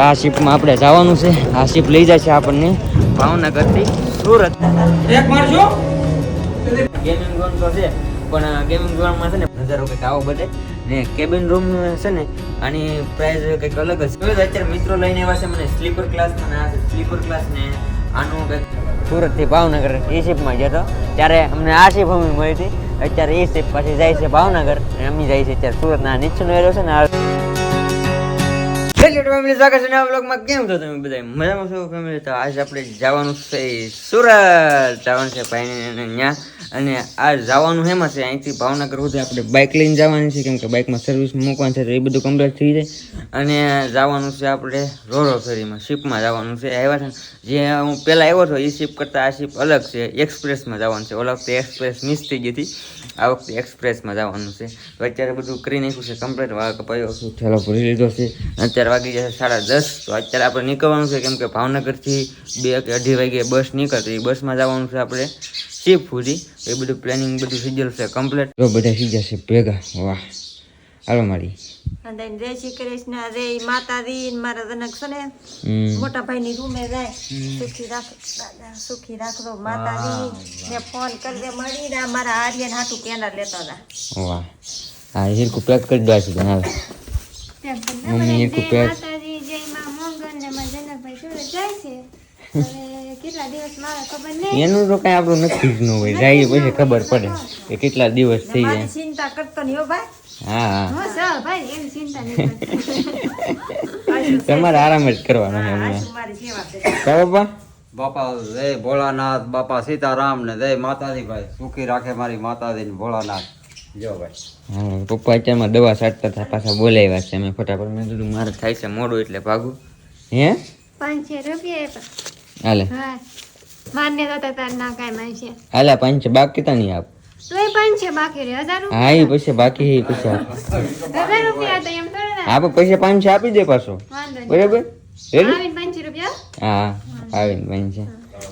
આ શિપમાં આપણે જવાનું છે. આ શિપ લઈ જાય છે આપણને ભાવનગરથી સુરત. ગેમિંગ ઝોન તો છે પણ ગેમિંગ ઝોનમાં છે ને નજારો કંઈક આવો બધે. ને કેબિન રૂમ છે ને આની પ્રાઇસ કંઈક અલગ જ અત્યારે મિત્રો લઈને આવ્યા છે મને સ્લીપર ક્લાસ અને આ સ્લીપર ક્લાસ ને આનું કંઈક સુરતથી ભાવનગર એ શિપમાં ગયો હતો. ત્યારે અમને આ શિપ અમે મળી હતી. અત્યારે એ શિપ પાછી જાય છે ભાવનગર અને અમે જાય છે અત્યારે સુરતના નીચેનો એરિયો છે ને આ અહીંથી ભાવનગર સુધી આપણે બાઇક લઈને જવાની છે, કેમ કે બાઇકમાં સર્વિસ મૂકવાની છે, તો એ બધું કમ્પ્લીટ થઈ જાય. અને જવાનું છે આપણે રોરો ફેરીમાં શિપમાં જવાનું છે. આવ્યા છે જે હું પહેલાં આવ્યો હતો, એ શિપ કરતાં આ શિપ અલગ છે. એક્સપ્રેસમાં જવાનું છે. ઓલા વખતે એક્સપ્રેસ મિસ થઈ ગઈ હતી. આ વખતે એક્સપ્રેસમાં જવાનું છે. અત્યારે બધું કરી નાખ્યું છે કમ્પ્લીટ વાળ કપાયો છે છે. અત્યારે વાગી જશે સાડા દસ. તો અત્યારે આપણે નીકળવાનું છે કેમ કે ભાવનગરથી બે કે અઢી વાગે બસ નીકળતી. એ બસમાં જવાનું છે આપણે શિપ સુધી એ બધું પ્લાનિંગ બધું થઈ ગયેલું છે કમ્પ્લીટ તો બધા થઈ જશે ભેગા. વાહ. હાલો મારી અને જય શ્રી કૃષ્ણ. જય માતાજી ને મારા જનક છે ને હમ. મોટા ભાઈ ની રૂમે જાય. સુખી રાખ દાદા સુખી રાખજો. માતાજી ને ફોન કરી દે મળી ને મારા આર્યન હાટુ કેના લેતા હતા. વાહ. હા હિરકું પેક કરી દો છે હાલ મમ્મી હિરકું પેક માતાજી જય માં મંગલ ને માં જનકભાઈ સુરત જાય છે. હવે કેટલા દિવસ મારા ખબર નહીં. એનું તો કઈ આપણું નક્કી જ ન હોય. જાય પછી ખબર પડે કે કેટલા દિવસ થઈ જાય ચિંતા કરતો નહીં ભાઈ. હા હા. ભાઈ એની ચિંતા નહીં તમારે આરામ જ કરવાનો છે હમણાં બાપા? બાપા જય ભોળાનાથ બાપા સીતારામ ને જય માતાજી ભાઈ. સુખી રાખે મારી માતાજી ને ભોળાનાથ. જો ભાઈ. પપ્પા અત્યારમાં દવા છાંટતા હતા પાછા બોલાવ્યા છે અમે ફટાફટ. મેં કીધું મારે થાય છે મોડું એટલે ભાગું. હે? પાંચસો રૂપિયા હાલે. હા. માન્ય હતા તાર ના કાંઈ માનશે. હાલે પાંચ બાકી તા નહીં આપ. તોય પાંચસો બાકી રહે. હજાર રૂપિયા. હા એ પછી બાકી છે પછી આપ. હજાર રૂપિયા તો એમ થોડા ના. આપે પછી પાંચ આપી દે પાછો. બરાબર? આવીને પાંચસો રૂપિયા. હા આવીને પાંચ. છે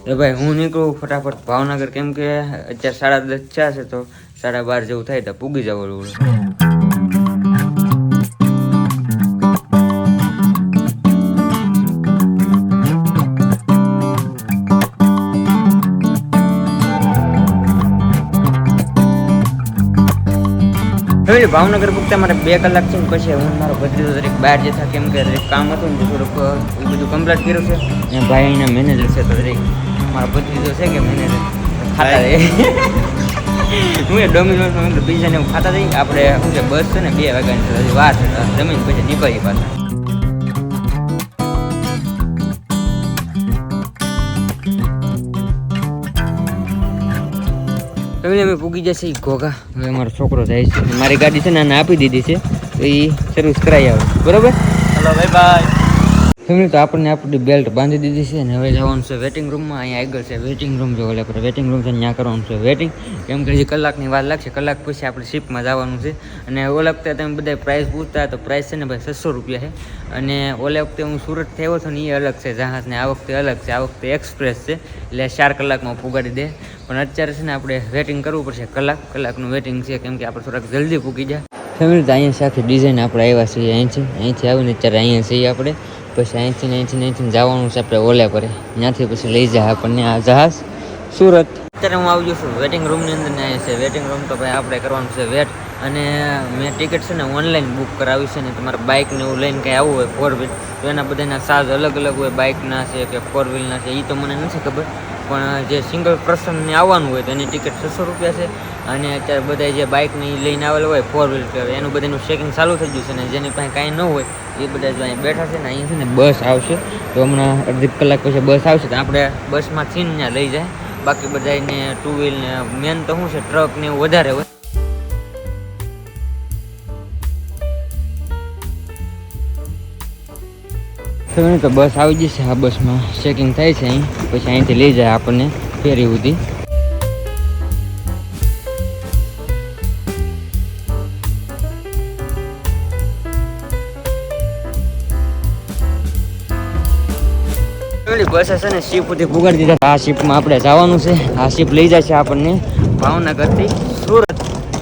તો ભાઈ હું નીકળું ફટાફટ ભાવનગર. કેમ કે અત્યારે સાડા દસ થયા છે તો સાડા બાર જેવું થાય તો પૂગી જવાનું હવે ભાવનગર પૂગતા મારે બે કલાક છે ને પછી હું મારો ભત્રીજો દરેક બહાર જતા કેમ કે દરેક કામ હતું ને તો થોડુંક એ બધું કમ્પ્લીટ કર્યું છે. અને ભાઈ એના મેનેજર છે તો દરેક મારો ભત્રીજો છે કે મેનેજર ખાતા હું એ ડોમિનોઝમાં પીઝા ને ખાતા થઈ આપણે શું છે, બસ છે ને, બે વાગ્યાની હજી છે જમીન પછી નીકળીએ પાછા. હવે અમે પૂગી જશે ઘોઘા. હવે મારો છોકરો જાય છે. મારી ગાડી છે ને આપી દીધી છે. તો એ સર્વિસ કરાવી આવે. બરોબર? હલો ભાઈ ભાઈ ફેમિલી તો આપણને આપણી બેલ્ટ બાંધી દીધી છે અને હવે જવાનું છે વેટિંગ રૂમમાં અહીંયા આગળ છે વેટિંગ રૂમ જો ઓલા આપણે વેટિંગ રૂમ છે ત્યાં કરવાનું છે વેટિંગ કેમ કે હજી કલાકની વાર લાગશે, કલાક પછી આપણે શિપમાં જવાનું છે. અને ઓલા વખતે તમે બધા પ્રાઇસ પૂછતા તો પ્રાઇસ છે ને ભાઈ છસો રૂપિયા છે. અને ઓલા વખતે હું સુરત થયો હતો ને એ અલગ છે જહાજને આ વખતે અલગ છે. આ વખતે એક્સપ્રેસ છે, એટલે ચાર કલાકમાં પુગાડી દે. પણ અત્યારે છે ને આપણે વેટિંગ કરવું પડશે, કલાક, કલાકનું વેટિંગ છે, કેમ કે આપણે થોડાક જલ્દી પૂગી જાય ફેમિલી તો અહીંયા સાથે ડિઝાઇન આપણે આવ્યા છીએ, અહીંથી અહીંથી આવીને અત્યારે અહીંયા છીએ આપણે. પછી અહીંથી અહીંથી અહીંથી જવાનું છે આપણે ઓલે પર ત્યાંથી પછી લઈ જાય આપણને આ જહાજ સુરત. અત્યારે હું આવી છું વેટિંગ રૂમની અંદર ને આવી છે. વેટિંગ રૂમ તો ભાઈ આપણે કરવાનું છે વેટ. અને મેં ટિકિટ છે ને ઓનલાઈન બુક કરાવી છે ને તમારે બાઇકને એવું લઈને કંઈ આવવું હોય ફોર વ્હીલ તો એના બધાના ચાર્જ અલગ અલગ હોય બાઇકના છે કે ફોર વ્હીલના છે એ તો મને નથી ખબર. પણ જે સિંગલ પર્સનને આવવાનું હોય તો એની ટિકિટ છસો રૂપિયા છે. અને અત્યારે બધા જે બાઇકને લઈને આવેલા હોય ફોર વ્હીલર એનું બધાનું ચેકિંગ ચાલુ થઈ ગયું છે ને જેની પાસે કાંઈ ન હોય, એ બધા જો અહીંયા બેઠા છે ને અહીંયા છે ને બસ આવશે. તો હમણાં અડધી કલાક પછી બસ આવશે તો આપણે બસમાં ને ત્યાં લઈ જાય. બાકી બધાને ટુ વ્હીલ ને મેન તો શું છે ટ્રક ને એવું વધારે હોય. તો બસ આવી જશે આ બસમાં ચેકિંગ થાય છે અહીં. પછી અહીંથી લઈ જાય આપણને ફેરી સુધી. બસ છે ને શિપ સુધી પુગાડી દીધા. આ શિપમાં આપણે જવાનું છે. આ શિપ લઈ જશે આપણને ભાવનગરથી સુરત.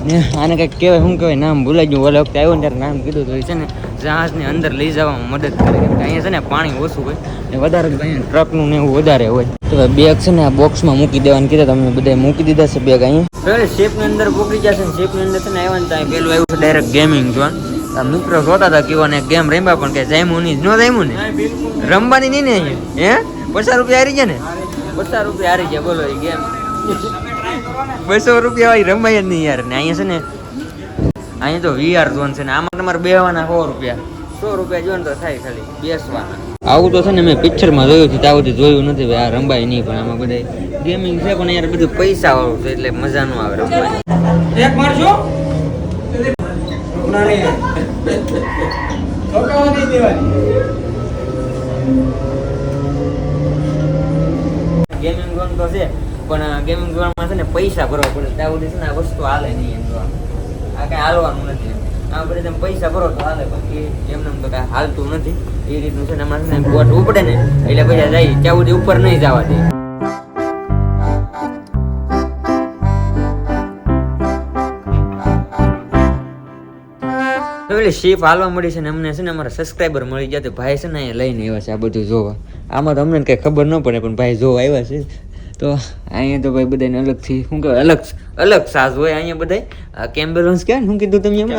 ને આને કંઈક કહેવાય શું કહેવાય નામ ભૂલાઈ ગયું. ઓલા વખતે આવ્યો ને ત્યારે નામ કીધું તો છે ને જહાજની અંદર લઈ જવામાં મદદ કરે કેમ કે અહીંયા છે ને પાણી ઓછું હોય ને વધારે અહીંયા ટ્રકનું ને એવું વધારે હોય. તો બેગ છે ને આ બોક્સમાં મૂકી દેવાનું કીધા તમે બધા મૂકી દીધા છે બેગ અહીંયા પેલે શેપની અંદર પોકી જશે ને શેપની અંદર છે ને આવ્યા ને ત્યાં પેલું આવ્યું છે ડાયરેક્ટ ગેમિંગ જોવા. મિત્રો જોતા હતા કેવા ને ગેમ રમ્યા પણ કે જામ્યું નહીં ન જામ્યું ને? રમવાની નહીં ને અહીંયા? હે? પચાસ રૂપિયા હારી ગયા ને? પચાસ રૂપિયા હારી ગયા બોલો એ ગેમ બસો રૂપિયા રમાય જ નહીં યાર. ને અહીંયા છે ને અહીંયા તો વીઆર ઝોન છે ને આમાં તમારે બેહવાના સો રૂપિયા. સો રૂપિયા જોન તો થાય ખાલી બેસવાના. આવું તો છે ને મેં પિક્ચરમાં જોયું છે ત્યાં સુધી જોયું નથી ભાઈ આ રમવાય નહીં પણ આમાં બધા ગેમિંગ છે પણ યાર બધું પૈસા વાળું છે એટલે મજા ન આવે રમવાની એક મારજો. ગેમિંગ ઝોન તો છે પણ ગેમિંગ ઝોનમાં છે ને પૈસા ભરવા પડે ત્યાં સુધી છે ને આ વસ્તુ હાલે નહીં એમ તો આ કાંઈ હાલવાનું નથી. આ બધે તમે પૈસા ભરો તો હાલે, બાકી એમને તો કાંઈ હાલતું નથી. એ રીતનું છે ને હમણાં છે ઉપડે ને, એટલે પછી જાય. ત્યાં સુધી ઉપર નહીં જવા દે. એટલે શીપ હાલવા મળી છે ને અમને છે ને અમારા સબસ્ક્રાઈબર મળી ગયા તો ભાઈ છે ને અહીંયા લઈને આવ્યા છે આ બધું જોવા. આમાં તો અમને કંઈ ખબર ન પડે, પણ ભાઈ જોવા આવ્યા છે. તો અહીંયા તો ભાઈ બધાને અલગથી શું કહેવાય અલગ અલગ સાજ હોય અહીંયા બધા કેમ્બેલોન્સ કે શું કીધું તમે એમ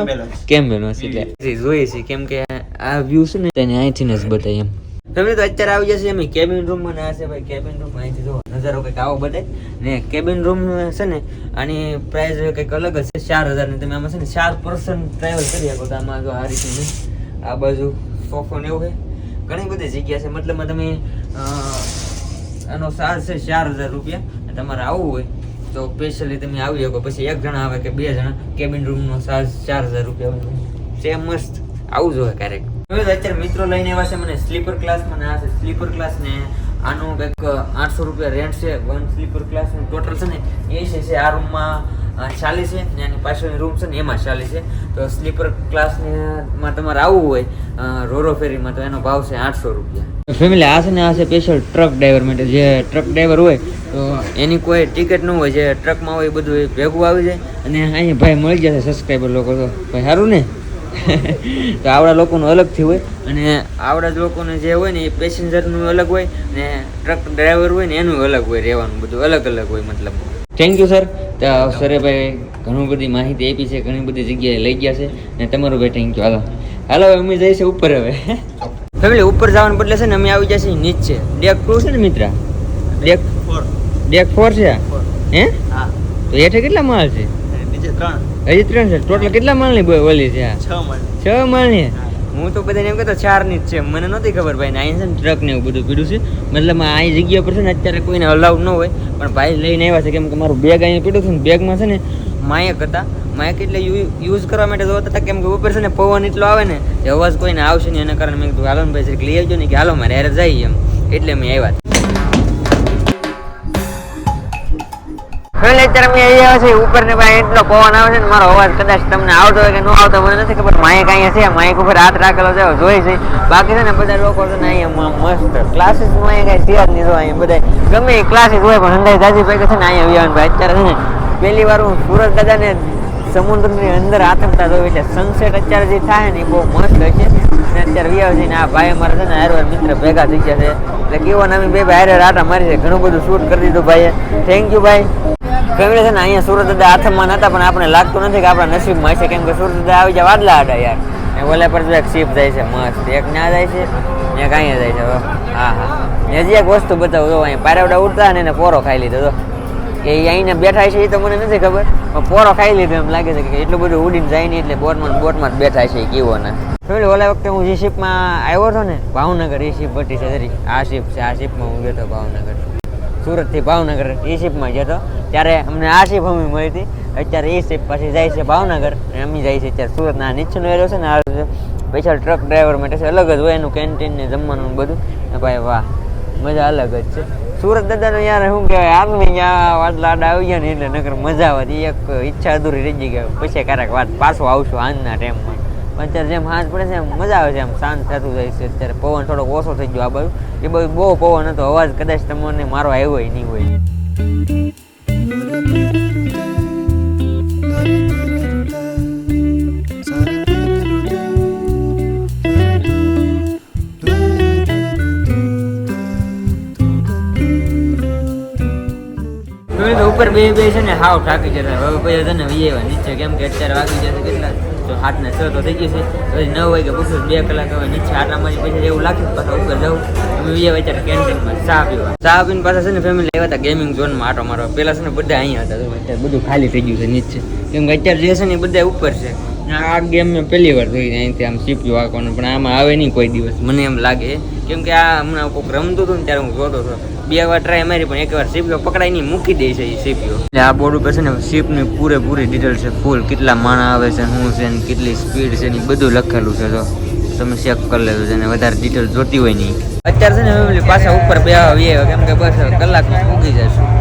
કેમ્બેલોન્સ એટલે જોઈએ છે કેમ કે આ વ્યૂ છે ને તેને અહીંથી જ બતાય એમ. તમે તો અત્યારે આવી જશે એમ કેબિન રૂમમાં ના છે ભાઈ કેબિન રૂમ અહીંથી જો નજારો કંઈક આવો બધે ને કેબિન રૂમ છે ને આની પ્રાઇસ કંઈક અલગ જ છે ચાર હજાર ને તમે આમાં છે ને ચાર પર્સન ટ્રાવેલ કરી શકો તો આમાં જો આ રીતે આ બાજુ સોફો ને એવું છે. ઘણી બધી જગ્યા છે મતલબમાં તમે આનો ચાર્જ છે ચાર હજાર રૂપિયા. તમારે આવવું હોય તો સ્પેશિયલી તમે આવી શકો. પછી એક જણા આવે કે બે જણા કેબિન રૂમનો ચાર્જ ચાર હજાર રૂપિયા હોય. મસ્ત. આવું હોય ક્યારેક. અત્યારે મિત્રો લઈને આવ્યા છે મને સ્લીપર ક્લાસ મને આ છે સ્લીપર ક્લાસ ને આનું કંઈક આઠસો રૂપિયા રેન્ટ છે. વન સ્લીપર ક્લાસનું ટોટલ છે ને એસી છે આ રૂમમાં ચાલીસ છે. ને એની પાછળની રૂમ છે ને એમાં ચાલી છે. તો સ્લીપર ક્લાસમાં તમારે આવવું હોય રોરો ફેરીમાં તો એનો ભાવ છે આઠસો રૂપિયા. ફેમિલી આ છે ને આ છે સ્પેશિયલ ટ્રક ડ્રાઈવર માટે. જે ટ્રક ડ્રાઈવર હોય તો એની કોઈ ટિકિટ ન હોય જે ટ્રકમાં હોય એ બધું એ ભેગું આવી જાય. અને અહીંયા ભાઈ મળી જશે સબસ્ક્રાઈબર લોકો તો. ભાઈ સારું ને? તો આવડા લોકોનું અલગથી હોય. અને આવડા જ લોકોને જે હોય ને એ પેસેન્જરનું અલગ હોય ને ટ્રક ડ્રાઈવર હોય ને એનું અલગ હોય રહેવાનું બધું અલગ અલગ હોય મતલબ. થેન્ક યુ સર તો સરે ઘણી બધી માહિતી આપી છે ઘણી બધી જગ્યાએ લઈ ગયા છે ને તમારું ભાઈ થેન્ક યુ હાલો. હાલો અમે જઈએ છીએ ઉપર હવે. ફેમિલી ઉપર જવાનું બદલે છે ને અમે આવી જશે નીચે. ડેક ટુ છે ને મિત્રા? ડેક ડેક ફોર છે? હે? તો હેઠે કેટલા માળ છે? હજી ત્રણ છે. ટોટલ કેટલા માળની ઓલી છે છ મણ છ માળની? હું તો બધાને એમ કહેતો ચારની જ છે. મને નહોતી ખબર ભાઈ, ને અહીં છે ને ટ્રક ને એવું બધું પીડ્યું છે. મતલબ અહીં જગ્યા પર છે ને અત્યારે કોઈને અલાઉડ ન હોય. પણ ભાઈ લઈને આવ્યા છે, કેમ કે મારું બેગ અહીંયા પીડ્યું છે ને બેગમાં છે ને માયક હતા. માયક એટલે યુઝ કરવા માટે જોતા હતા, કેમ કે ઉપર છે ને પવન એટલો આવે ને એ અવાજ કોઈને આવશે નહીં. એના કારણે મેં કીધું, હાલો ભાઈ, જરીક લઈ આવજો ને કે હાલો, મારે યારે જઈએ એમ. એટલે મેં આવ્યા. હવે અત્યારે અમે અહીંયા છે ઉપર ને ભાઈ એટલો પવન આવે છે ને મારો અવાજ કદાચ તમને આવતો હોય કે ન આવતો, મને નથી ખબર. માઇક અહીંયા છે માઇક ઉપર હાથ રાખેલો છે જોઈ છે. બાકી છે ને બધા લોકો છે ને અહીંયા મસ્ત ક્લાસીસમાં અહીંયા કઈ તૈયાર નહીં હોય બધા ગમે એ ક્લાસીસ હોય પણ અંદાજ દાદી પૈકી છે ને અહીંયા આવ્યા ભાઈ. અત્યારે છે ને પહેલી વાર હું સુરત દાદા ને સમુદ્રની અંદર આતંકતા જોઈ એટલે સનસેટ અત્યારે જે થાય ને એ બહુ મસ્ત હોય છે અને અત્યારે વ્યાવ છે ને આ ભાઈ અમારા છે ને હારવાર મિત્ર ભેગા થઈ ગયા છે. એટલે કેવો ને અમે બે ભાઈ હારે રાટા મારી છે. ઘણું બધું શૂટ કરી દીધું ભાઈએ. થેન્ક યુ ભાઈ. ફેમિલી છે ને અહીંયા સુરત દાદા હાથમાં નતા, પણ આપણે લાગતું નથી કે આપણા નસીબમાં છે કેમ કે સુરત દાદા આવી જાય વાદલા આડા યાર. એ ઓલા પર એક શિફ્ટ જાય છે, મસ્ત. એક ના જાય છે એક અહીંયા જાય છે, હા. હા હજી એક વસ્તુ બતાવું તો અહીંયા પારાવડા ઉડતા ને એને પોરો ખાઈ લીધો તો કે એ અહીંને બેઠા છે, એ તો મને નથી ખબર. પણ પોરો ખાઈ લીધો, એમ લાગે છે કે એટલું બધું ઉડીને જાય નહીં, એટલે બોટમાં બોટમાં જ બેઠા છે કેવો ને. ફેમિલી ઓલા વખતે હું જે શિપમાં આવ્યો હતો ને, ભાવનગર, એ શિપ ભટ્ટી છે આ શિપ છે, આ શિપમાં હું ગયો હતો ભાવનગર. સુરતથી ભાવનગર એ શિપમાં જતો ત્યારે અમને આ શિપ અમે મળી હતી. અત્યારે એ શિપ પાછી જાય છે ભાવનગર અને અમે જાય છે અત્યારે સુરતના નીચેનો એરો છે ને આ સ્પેશિયલ ટ્રક ડ્રાઈવર માટે છે. અલગ જ હોય એનું કેન્ટીન ને જમવાનું બધું. ભાઈ વાહ, મજા અલગ જ છે. સુરત દાદાનો યાર શું કહેવાય આર્મી વાત લાડા આવી ગયા ને એટલે નગર મજા આવે. એ એક ઈચ્છા અધૂરી રહી ગઈ પછી ક્યારેક વાત પાછો આવશું આજના ટાઈમમાં અત્યારે જેમ હાથ પડે છે એમ મજા આવે છે, એમ શાંત થતું જાય છે. અત્યારે પવન થોડોક ઓછો થઈ ગયો આ બાજુ. એ બાજુ બહુ પવન હતો, અવાજ કદાચ તમને મારો આવ્યો નહીં હોય. ઉપર બે બે છે ને હાવ થાકી જતા. હવે પછી તને વીએ નીચે. કેમ કે અત્યારે વાગી જશે કેટલા? તો હાથને છ તો થઈ ગયું છે. પછી નવ વાગે બપોર બે કલાક હવે નીચે આટલા મારી પછી એવું લાગે પાછા ઉપર જવું. વિયેવા અત્યારે કેન્ટીનમાં ચા પીવા. પીને પાછા છે ને ફેમિલી આવ્યા હતા ગેમિંગ ઝોનમાં આટો મારવા. પહેલાં છે ને બધા અહીંયા હતા. અત્યારે બધું ખાલી થઈ ગયું છે નીચે. કેમ કે અત્યારે જે ને બધા ઉપર છે. આ ગેમ મેં પહેલી વાર જોઈ અહીંથી આમ સીપ્યું વાંકવાનું પણ આમાં આવે નહીં કોઈ દિવસ. મને એમ લાગે. કેમ કે આ હમણાં કોઈક રમતું હતું ને ત્યારે હું જોતો હતો. બે વાર ટ્રાય મારી, પણ એક વાર સીપીઓ પકડાઈ નહીં, મૂકી દે છે એ સીપીઓ. એટલે આ બોર્ડ ઉપર છે ને સીપની પૂરેપૂરી ડિટેલ છે ફૂલ કેટલા માણા આવે છે, શું છે ને કેટલી સ્પીડ છે ને બધું લખેલું છે તો તમે ચેક કરી લેજો છે ને વધારે ડિટેલ જોતી હોય નહીં. અત્યારે છે ને પાછા ઉપર બે આવીએ, કેમ કે બસ કલાકમાં મૂકી જશું.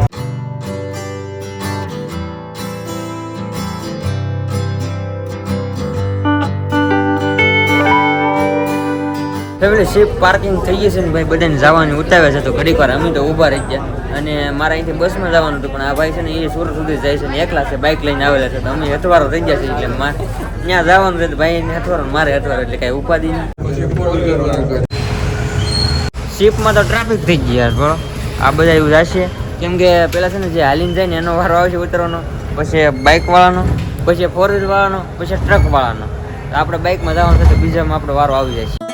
ફેમિલી શિપ પાર્કિંગ થઈ ગઈ છે ને ભાઈ, બધાને જવાની ઉતાવે છે. તો ઘડીક વાર અમે તો ઊભા રહી ગયા. અને મારે અહીંથી બસમાં જવાનું હતું, પણ આ ભાઈ છે ને, એ સુરત સુધી જાય છે ને, એકલા છે બાઇક લઈને આવેલા છે. તો અમે હથવારો થઈ ગયા છે, એટલે મારે ત્યાં જવાનું છે, તો ભાઈ ને હથવારો મારે હથવારો એટલે કાંઈ ઉપાધિ નહીં. શિપમાં તો ટ્રાફિક થઈ ગઈ યાર બરો આ બધા એવું જશે. કેમ કે પેલા છે ને, જે હાલીને જાય ને, એનો વારો આવશે ઉતરવાનો, પછી બાઇક વાળાનો, પછી ફોર વ્હીલ વાળાનો, પછી ટ્રક વાળાનો. આપણે બાઇકમાં જવાનું છે, તો બીજામાં આપણો વારો આવી જાય છે.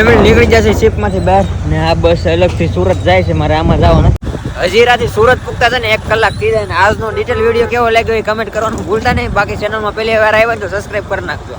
તમે નીકળી જશે શિપમાંથી બહાર. ને આ બસ અલગથી સુરત જાય છે મારે આમાં જવાનું હજીરાથી સુરત પૂગતા છે ને એક કલાક થઈ જાય ને આજનો ડિટેલ વીડિયો કેવો લાગ્યો એ કમેન્ટ કરવાનું ભૂલતા નહીં. બાકી ચેનલમાં પહેલી વાર આવ્યા તો સબસ્ક્રાઈબ કરી નાખજો.